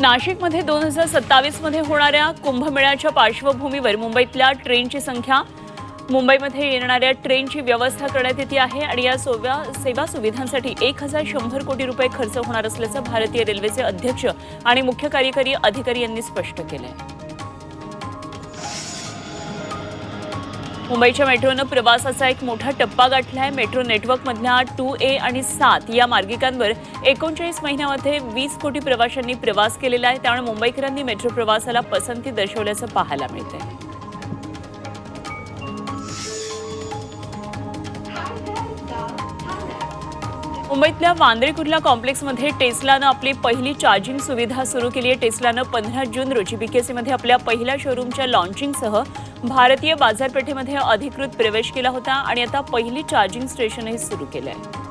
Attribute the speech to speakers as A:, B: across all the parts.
A: नाशिकमध्ये दोन हजार सत्तावीसमध्ये होणाऱ्या कुंभमेळ्याच्या पार्श्वभूमीवर मुंबईतल्या ट्रेनची संख्या. मुंबईमध्ये येणाऱ्या ट्रेनची व्यवस्था करण्यात येते आहे आणि या सोव्या सेवा सुविधांसाठी एक हजार शंभर कोटी रुपये खर्च होणार असल्याचं भारतीय रेल्वेचे अध्यक्ष आणि मुख्य कार्यकारी अधिकारी यांनी स्पष्ट केलं आहे मुंबईच्या मेट्रोनं प्रवासाचा एक मोठा टप्पा गाठला आहे मेट्रो नेटवर्कमधल्या टू ए आणि सात या मार्गिकांवर एकोणचाळीस महिन्यामध्ये वीस कोटी प्रवाशांनी प्रवास केलेला आहे. त्यामुळे मुंबईकरांनी मेट्रो प्रवासाला पसंती दर्शवल्याचं पाहायला मिळतंय. मुंबईतल्या वांद्रे कुर्ला कॉम्प्लेक्समध्ये टेस्लानं आपली पहिली चार्जिंग सुविधा सुरू केली आहे. टेस्लानं पंधरा जून रोजी बीकेसीमध्ये आपल्या पहिल्या शोरूमच्या लॉन्चिंगसह भारतीय बाजारपेठेमध्ये अधिकृत प्रवेश केला होता आणि आता पहिली चार्जिंग स्टेशनही सुरू केलं आहे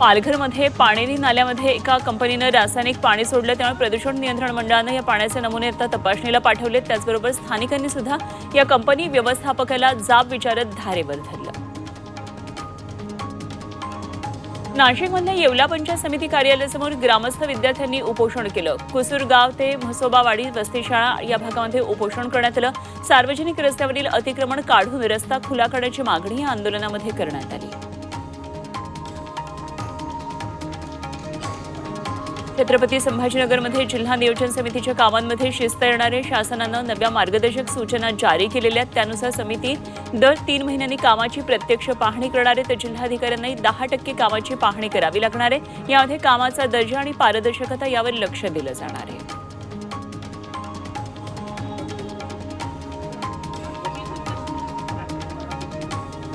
A: पालघरमध्ये पाणेरी नाल्यामध्ये एका कंपनीनं रासायनिक पाणी सोडलं त्यामुळे प्रदूषण नियंत्रण मंडळानं या पाण्याचे नमुने आता तपासणीला पाठवलेत. त्याचबरोबर स्थानिकांनी सुद्धा या कंपनी व्यवस्थापकाला जाब विचारत धारेवर धरलं. नाशिकमधल्या येवला पंचायत समिती कार्यालयासमोर ग्रामस्थ विद्यार्थ्यांनी उपोषण केलं. कुसूरगाव ते म्हसोबावाडी वस्तीशाळा या भागामध्ये उपोषण करण्यात आलं. सार्वजनिक रस्त्यावरील अतिक्रमण काढून रस्ता खुला करण्याची मागणी या आंदोलनामध्ये करण्यात आली. छत्रपती संभाजीनगरमध्ये जिल्हा नियोजन समितीच्या कामांमध्ये शिस्त येणारे शासनानं नव्या मार्गदर्शक सूचना जारी केलेल्या आहेत. त्यानुसार समिती दर तीन महिन्यांनी कामाची प्रत्यक्ष पाहणी करणार आहे. तर जिल्हाधिकाऱ्यांनाही दहा टक्के कामाची पाहणी करावी लागणार आहे. यामध्ये कामाचा दर्जा आणि पारदर्शकता यावर लक्ष दिलं जाणार आहे.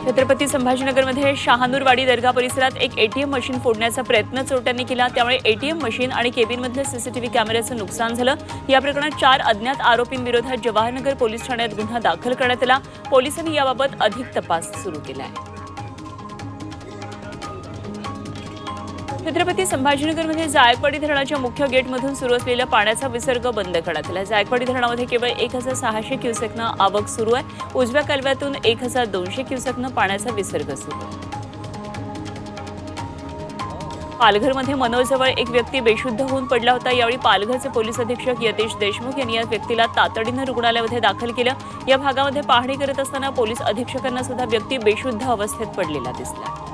A: छत्रपती संभाजीनगरमध्ये शहानूरवाडी दर्गा परिसरात एक एटीएम मशीन फोडण्याचा प्रयत्न चोरट्यांनी केला. त्यामुळे एटीएम मशीन आणि केबिनमधल्या सीसीटीव्ही कॅमेऱ्याचं नुकसान झालं. या प्रकरणात चार अज्ञात आरोपींविरोधात जवाहरनगर पोलीस ठाण्यात गुन्हा दाखल करण्यात आला. पोलिसांनी याबाबत अधिक तपास सुरू केला आहे छत्रपती संभाजीनगरमध्ये जायकवाडी धरणाच्या मुख्य गेटमधून सुरू असलेला पाण्याचा विसर्ग बंद करण्यात आला. जायकवाडी धरणामध्ये केवळ एक हजार सहाशे क्युसेकनं आवक सुरू आहे. उजव्या कालव्यातून एक हजार दोनशे क्युसेकनं पाण्याचा विसर्ग सुरू आहे. पालघरमध्ये मनोजवळ एक व्यक्ती बेशुद्ध होऊन पडला होता. यावेळी पालघरचे पोलीस अधीक्षक यतेश देशमुख यांनी या व्यक्तीला तातडीनं रुग्णालयामध्ये दाखल केलं. या भागामध्ये पाहणी करत असताना पोलीस अधीक्षकांना सुद्धा व्यक्ती बेशुद्ध अवस्थेत पडलेला दिसला.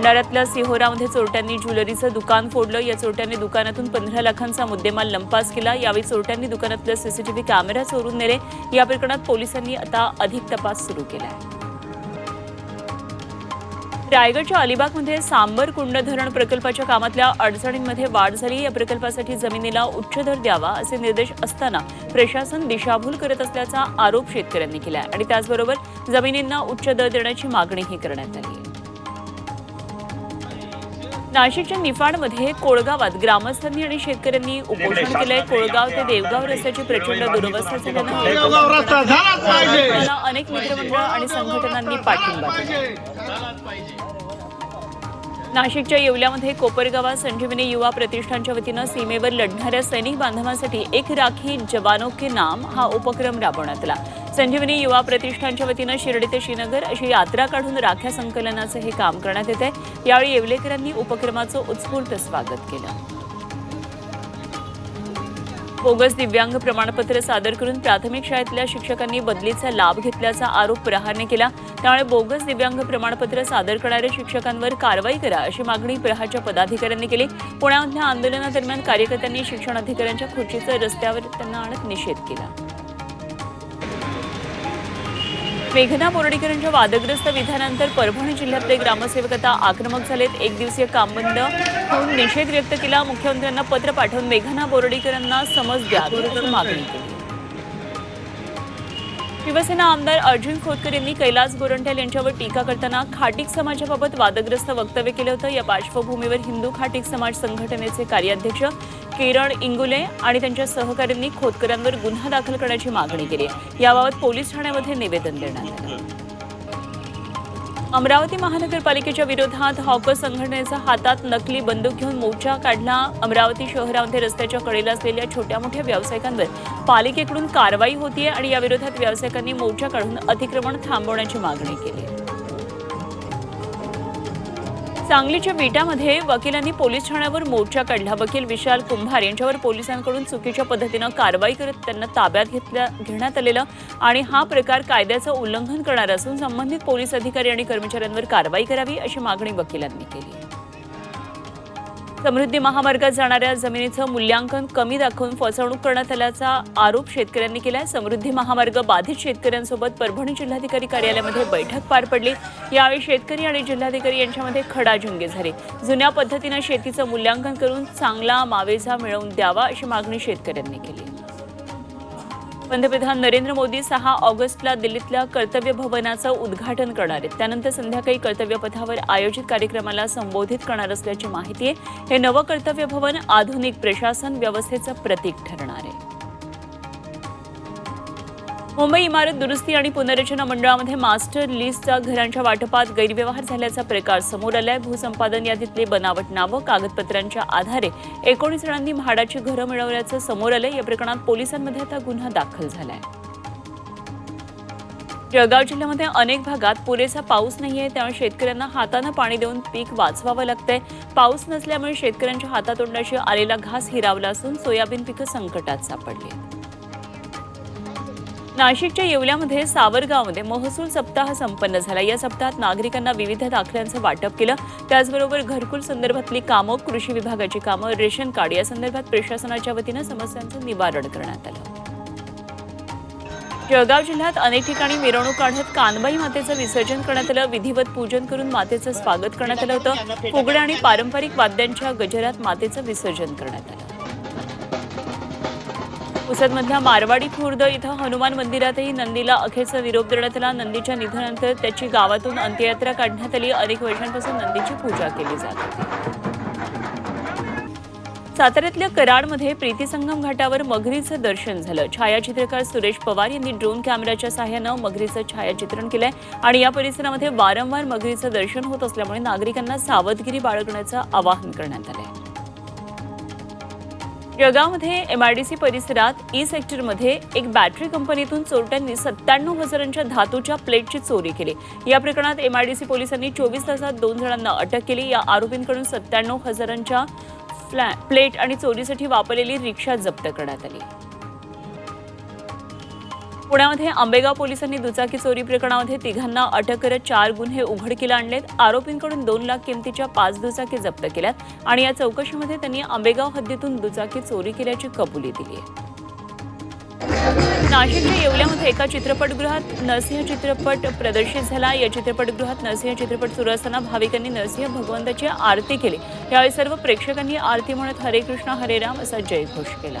A: भंडाऱ्यातल्या सिहोरामध्ये चोरट्यांनी ज्वेलरीचं दुकान फोडलं. या चोरट्यांनी दुकानातून पंधरा लाखांचा मुद्देमाल लंपास केला. यावेळी चोरट्यांनी दुकानातल्या सीसीटीव्ही कॅमेरा चोरून नेले. या प्रकरणात पोलिसांनी आता अधिक तपास सुरू केला आहे रायगडच्या अलिबागमध्ये सांबर कुंड धरण प्रकल्पाच्या कामातल्या अडचणींमध्ये वाढ झाली. या प्रकल्पासाठी जमिनीला उच्च दर द्यावा असे निर्देश असताना प्रशासन दिशाभूल करत असल्याचा आरोप शेतकऱ्यांनी केला आहे आणि त्याचबरोबर जमिनींना उच्च दर देण्याची मागणीही करण्यात आली नाशिकच्या निफाडमध्ये कोळगावात ग्रामस्थांनी आणि शेतकऱ्यांनी उपोषण केलंय. कोळगाव ते देवगाव रस्त्याची प्रचंड दुरवस्था झाल्यानं अनेक मित्रमंडळ आणि संघटनांनी पाठिंबा नाशिकच्या येवल्यामध्ये कोपरगावात संजीवनी युवा प्रतिष्ठानच्या वतीनं सीमेवर लढणाऱ्या सैनिक बांधवांसाठी एक राखी जवानों के नाम हा उपक्रम राबवण्यात आला. संजीवनी युवा प्रतिष्ठानच्या वतीनं शिर्डी ते श्रीनगर अशी यात्रा काढून राख्या संकलनाचं हे काम करण्यात येत आहे यावेळी येवलेकरांनी उपक्रमाचं उत्स्फूर्त स्वागत केलं. बोगस दिव्यांग प्रमाणपत्र सादर करून प्राथमिक शाळेतल्या शिक्षकांनी बदलीचा लाभ घेतल्याचा आरोप प्रहारने केला. त्यामुळे बोगस दिव्यांग प्रमाणपत्र सादर करणाऱ्या शिक्षकांवर कारवाई करा अशी मागणी प्रहारच्या पदाधिकाऱ्यांनी केली. पुण्यामधल्या आंदोलनादरम्यान कार्यकर्त्यांनी शिक्षण अधिकाऱ्यांच्या खुर्चीचं रस्त्यावर त्यांना आणत निषेध केला. मेघना बोर्डीकरांच्या वादग्रस्त विधानानंतर परभणी जिल्ह्यातले ग्रामसेवक आता आक्रमक झालेत. एक दिवसीय काम बंद होऊन निषेध व्यक्त केला. मुख्यमंत्र्यांना पत्र पाठवून मेघना बोर्डीकरांना समज द्या. मागणी केली. शिवसेना आमदार अर्जुन खोतकर यांनी कैलास गोरंट्याल यांच्यावर टीका करताना खाटीक समाजाबाबत वादग्रस्त वक्तव्य केलं होतं. या पार्श्वभूमीवर हिंदू खाटीक समाज संघटनेचे कार्याध्यक्ष किरण इंगुले आणि त्यांच्या सहकाऱ्यांनी खोतकरांवर गुन्हा दाखल करण्याची मागणी केली याबाबत पोलीस ठाण्यामध्ये निवेदन देण्यात आलं. अमरावती महानगरपालिकेच्या विरोधात हॉकर संघटनेचा हातात नकली बंदूक घेऊन मोर्चा काढला. अमरावती शहरामध्ये रस्त्याच्या कडेला असलेल्या छोट्या मोठ्या व्यावसायिकांवर पालिकेकडून कारवाई होतीये आणि या विरोधात व्यावसायिकांनी मोर्चा काढून अतिक्रमण थांबवण्याची मागणी केली सांगलीच्या विटामध्ये वकिलांनी पोलीस ठाण्यावर मोर्चा काढला. वकील विशाल कुंभार यांच्यावर पोलिसांकडून चुकीच्या पद्धतीनं कारवाई करत त्यांना ताब्यात घेतल्या घेण्यात आलेलं आणि हा प्रकार कायद्याचं उल्लंघन करणार असून संबंधित पोलीस अधिकारी आणि कर्मचाऱ्यांवर कारवाई करावी अशी मागणी वकिलांनी केली समृद्धी महामार्गात जाणाऱ्या जमिनीचं मूल्यांकन कमी दाखवून फसवणूक करण्यात आल्याचा आरोप शेतकऱ्यांनी केलाय. समृद्धी महामार्ग बाधित शेतकऱ्यांसोबत परभणी जिल्हाधिकारी कार्यालयामध्ये बैठक पार पडली. यावेळी शेतकरी आणि जिल्हाधिकारी यांच्यामध्ये खडाजंगी झाली. जुन्या पद्धतीनं शेतीचं मूल्यांकन करून चांगला मावेजा मिळवून द्यावा अशी मागणी शेतकऱ्यांनी केली. पंतप्रधान नरेंद्र मोदी सहा ऑगस्टला दिल्लीतल्या कर्तव्य भवनाचं उद्घाटन करणार आहेत. त्यानंतर संध्याकाळी कर्तव्य पथावर आयोजित कार्यक्रमाला संबोधित करणार असल्याची माहिती आहे. हे नवं कर्तव्य भवन आधुनिक प्रशासन व्यवस्थेचं प्रतीक ठरणार आहे. मुंबई इमारत दुरुस्ती आणि पुनर्रचना मंडळामध्ये मास्टर लिस्टच्या घरांच्या वाटपात गैरव्यवहार झाल्याचा प्रकार समोर आलाय. भूसंपादन यादीतले बनावट नावं कागदपत्रांच्या आधारे एकोणीस जणांनी म्हाडाची घरं मिळवल्याचं समोर आलंय. या प्रकरणात पोलिसांमध्ये आता गुन्हा दाखल झालाय. जळगाव जिल्ह्यामध्ये अनेक भागात पुरेसा पाऊस नाहीये. त्यामुळे शेतकऱ्यांना हातानं पाणी देऊन पीक वाचवावं लागतंय. पाऊस नसल्यामुळे शेतकऱ्यांच्या हातातोंडाशी आलेला घास हिरावला असून सोयाबीन पिकं संकटात सापडली. नाशिकच्या येवल्यामध्ये सावरगावमध्ये महसूल सप्ताह संपन्न झाला. या सप्ताहात नागरिकांना विविध दाखल्यांचं वाटप केलं. त्याचबरोबर घरकुल संदर्भातली कामं कृषी विभागाची कामं रेशन कार्ड या संदर्भात प्रशासनाच्या वतीनं समस्यांचं निवारण करण्यात आलं. जळगाव जिल्ह्यात अनेक ठिकाणी मिरवणूक काढत कानबाई मातेचं विसर्जन करण्यात आलं. विधिवत पूजन करून मातेचं स्वागत करण्यात आलं होतं. फुगड्या आणि पारंपरिक वाद्यांच्या गजरात मातेचं विसर्जन करण्यात आलं. पुसदमधल्या मारवाडी खुर्द इथं हनुमान मंदिरातही नंदीला अखेरचा निरोप देण्यात आला. नंदीच्या निधनानंतर त्याची गावातून अंत्ययात्रा काढण्यात आली. अनेक वर्षांपासून नंदीची पूजा केली जात साताऱ्यातल्या कराडमध्ये प्रीतीसंगम घाटावर मगरीचं दर्शन झालं. छायाचित्रकार सुरेश पवार यांनी ड्रोन कॅमेऱ्याच्या सहाय्यानं मगरीचं छायाचित्रण केलंय आणि या परिसरामध्ये वारंवार मगरीचं दर्शन होत असल्यामुळे नागरिकांना सावधगिरी बाळगण्याचं आवाहन करण्यात आलं आहे जळगावमध्ये सी परिसरात ई सेक्टरमध्ये एक बॅटरी कंपनीतून चोरट्यांनी सत्त्याण्णव हजारांच्या धातूच्या प्लेटची चोरी केली. या प्रकरणात एमआयडीसी पोलिसांनी चोवीस तासात दोन जणांना अटक केली. या आरोपींकडून सत्त्याण्णव हजारांच्या फ्लॅ प्लेट आणि चोरीसाठी वापरलेली रिक्षा जप्त करण्यात आली. पुण्यामध्ये आंबेगाव पोलिसांनी दुचाकी चोरी प्रकरणामध्ये तिघांना अटक करत चार गुन्हे उघडकीला आणलेत. आरोपींकडून दोन लाख किमतीच्या पाच दुचाकी जप्त केल्यात आणि या चौकशीमध्ये त्यांनी आंबेगाव हद्दीतून दुचाकी चोरी केल्याची कबुली दिली आहे. नाशिकच्या येवल्यामध्ये एका चित्रपटगृहात नरसिंह चित्रपट प्रदर्शित झाला. या चित्रपटगृहात नरसिंह चित्रपट सुरू असताना भाविकांनी नरसिंह भगवंताची आरती केली. यावेळी सर्व प्रेक्षकांनी आरती म्हणत हरे कृष्ण हरे राम असा जयघोष केला.